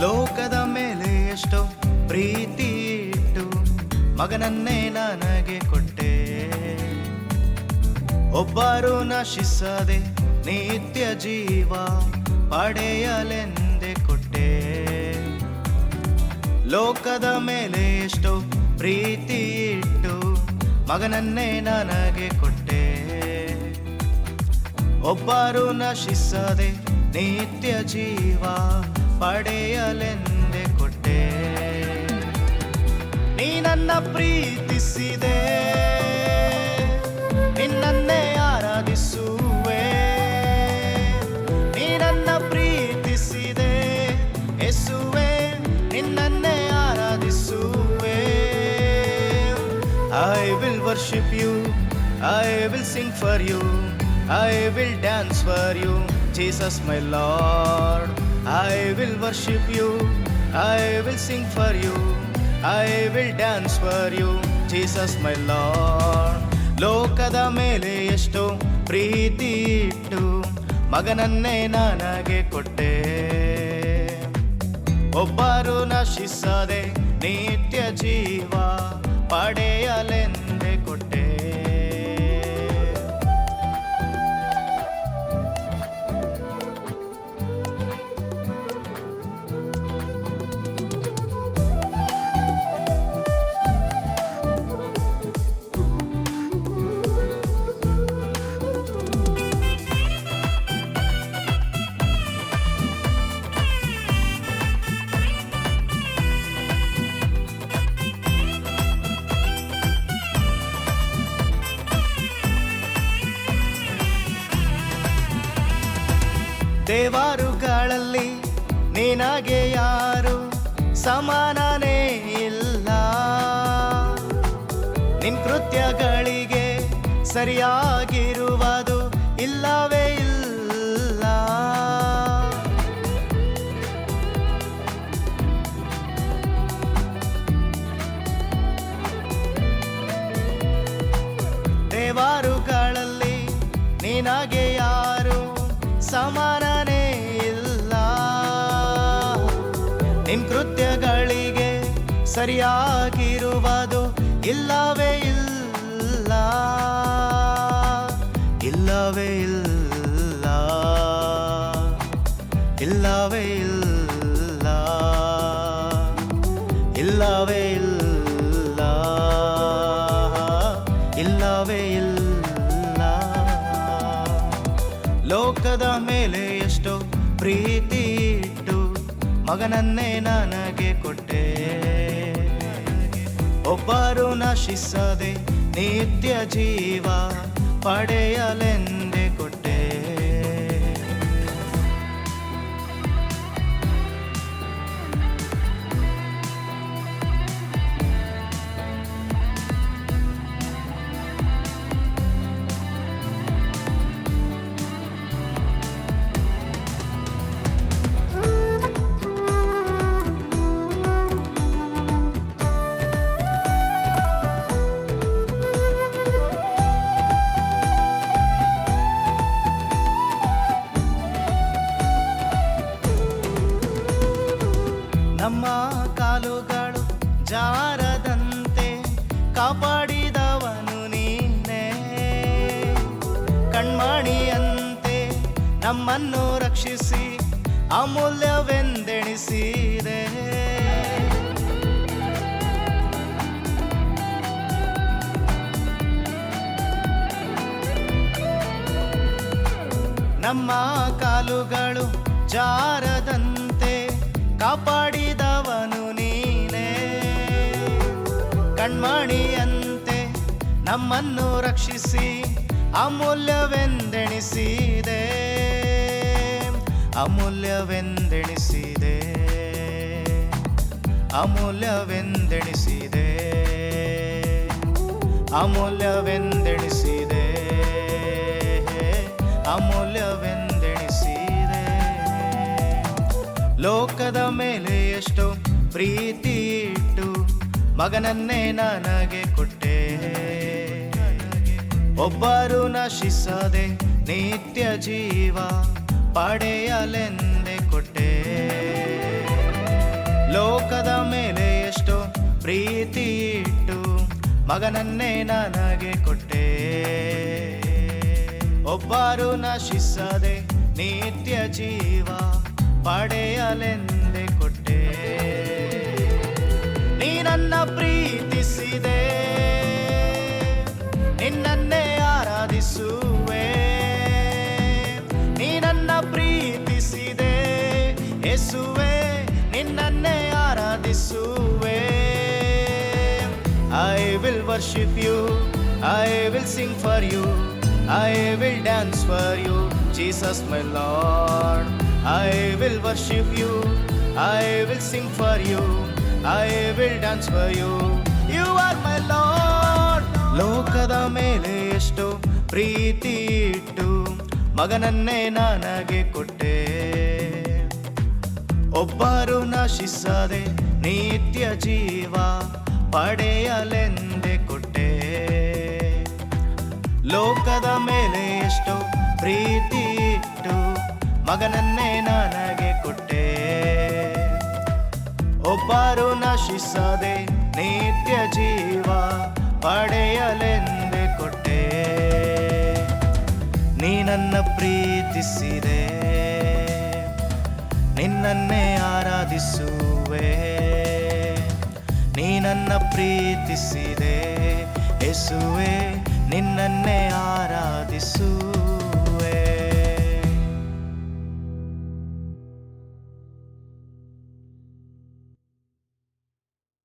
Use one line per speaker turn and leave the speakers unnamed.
ಲೋಕದ ಮೇಲೆ ಎಷ್ಟೋ ಪ್ರೀತಿ ಇಟ್ಟು ಮಗನನ್ನೇ ನನಗೆ ಕೊಟ್ಟೆ. ಒಬ್ಬರು ನಶಿಸದೆ ನಿತ್ಯ ಜೀವ ಪಡೆಯಲೆಂದೇ ಕೊಟ್ಟೆ. ಲೋಕದ ಮೇಲೆ ಎಷ್ಟೋ ಪ್ರೀತಿ ಇಟ್ಟು ಮಗನನ್ನೇ ನನಗೆ ಕೊಟ್ಟೆ. ಒಬ್ಬರು ನಶಿಸದೆ ನಿತ್ಯ ಜೀವ ಪಡೆಯಲೆಂದೆ ಕೊಟ್ಟೆ. ನೀ ನನ್ನ ಪ್ರೀತಿಸಿದೆ. ನಿನ್ನನ್ನೇ ಆರಾಧಿಸುವೆ. ನೀ ನನ್ನ ಪ್ರೀತಿಸಿದೆ. ಎಸುವೆ, ನಿನ್ನನ್ನೇ ಆರಾಧಿಸುವೆ. I will worship you I will sing for you I will dance for you Jesus my lord I will worship you I will sing for you I will dance for you Jesus my lord ಲೋಕದ ಮೇಲೆ ಎಷ್ಟು ಪ್ರೀತಿ ಇಟ್ಟು ಮಗನನ್ನೇ ನನಗೆ ಕೊಟ್ಟೆ. ಒಬ್ಬರು ನಶಿಸದೆ ನಿತ್ಯ ಜೀವ ಪಡೆಯಲೆಂದೇ ಕೊಟ್ಟೆ. ದೇವಾರುಗಳಲ್ಲಿ ನಿನಗೆ ಯಾರು ಸಮಾನನೇ ಇಲ್ಲ. ನಿನ್ ಕೃತ್ಯಗಳಿಗೆ ಸರಿಯಾಗಿರುವುದು ಇಲ್ಲವೇ ಇಲ್ಲ. ದೇವಾರುಗಳಲ್ಲಿ ನಿನಗೆ ಸಮಾನನೇ ಇಲ್ಲ. ನಿನ್ ಕೃತ್ಯಗಳಿಗೆ ಸರಿಯಾಗಿರುವುದು ಇಲ್ಲವೇ? ಪ್ರೀತಿ ಇಟ್ಟು ಮಗನನ್ನೇ ನನಗೆ ಕೊಟ್ಟೆ. ಒಬ್ಬರು ನಶಿಸದೆ ನಿತ್ಯ ಜೀವ ಪಡೆಯಲೆಂದೆ ನಮ್ಮ ಕಾಲುಗಳು ಜಾರದಂತೆ ಕಾಪಾಡಿದವನು ನೀನೇ. ಕಣ್ಮಣಿಯಂತೆ ನಮ್ಮನ್ನು ರಕ್ಷಿಸಿ ಅಮೂಲ್ಯವೆಂದೆಣಿಸಿದೆ. ನಮ್ಮ ಕಾಲುಗಳು ಜಾರದಂತೆ ಕಾಪಾಡಿದವನು ಕಣ್ಮಣಿಯಂತೆ ನಮ್ಮನ್ನು ರಕ್ಷಿಸಿ ಅಮೂಲ್ಯವೆಂದೆಣಿಸಿದೆ. ಅಮೂಲ್ಯವೆಂದೆಣಿಸಿದೆ. ಅಮೂಲ್ಯವೆಂದೆಣಿಸಿದೆ. ಅಮೂಲ್ಯವೆಂದೆಣಿಸಿದೆ. ಅಮೂಲ್ಯವೆಂದೆಣಿಸಿದೆ. ಲೋಕದ ಮೇಲೆ ಎಷ್ಟೋ ಪ್ರೀತಿ ಇಟ್ಟು ಮಗನನ್ನೇ ನನಗೆ ಕೊಟ್ಟೆ. ಒಬ್ಬರು ನಶಿಸದೆ ನಿತ್ಯ ಜೀವ ಪಡೆಯಲೆಂದೆ ಕೊಟ್ಟೆ. ಲೋಕದ ಮೇಲೆ ಎಷ್ಟೋ ಪ್ರೀತಿ ಇಟ್ಟು ಮಗನನ್ನೇ ನನಗೆ ಕೊಟ್ಟೆ. ಒಬ್ಬರು ನಶಿಸದೆ ನಿತ್ಯ ಜೀವ ಪಡೆಯಲೆಂದೆ ನನ್ನ ಪ್ರೀತಿಸಿದೆ. ನಿನ್ನನ್ನೇ ಆರಾಧಿಸುವೆ. ನೀ ನನ್ನ ಪ್ರೀತಿಸಿದೆ. ಎಸುವೆ ನಿನ್ನನ್ನೇ ಆರಾಧಿಸುವೆ. I will worship you I will sing for you I will dance for you Jesus my lord I will worship you I will sing for you I will dance for you. You are my Lord. ಲೋಕದ ಮೇಲೆ ಎಷ್ಟು ಪ್ರೀತಿ ಇಟ್ಟು ಮಗನನ್ನೇ ನನಗೆ ಕೊಟ್ಟೆ ಒಬ್ಬರು ನಶಿಸದೆ ನಿತ್ಯ ಜೀವ ಪಡೆಯಲೆಂದೇ ಕೊಟ್ಟೆ ಲೋಕದ ಮೇಲೆ ಎಷ್ಟು ಪ್ರೀತಿ ಇಟ್ಟು ಮಗನನ್ನೇ ನನಗೆ ಕೊಟ್ಟೆ ಒಬ್ಬರು ನಶಿಸದೆ ನಿತ್ಯ ಜೀವ ಪಡೆಯಲೆಂದೆ ಕೊಟ್ಟೆ. ನೀ ನನ್ನ ಪ್ರೀತಿಸಿದೆ. ನಿನ್ನನ್ನೇ ಆರಾಧಿಸುವೆ. ನೀ ನನ್ನ ಪ್ರೀತಿಸಿದೆ. ಎಸುವೆ ನಿನ್ನನ್ನೇ ಆರಾಧಿಸುವೆ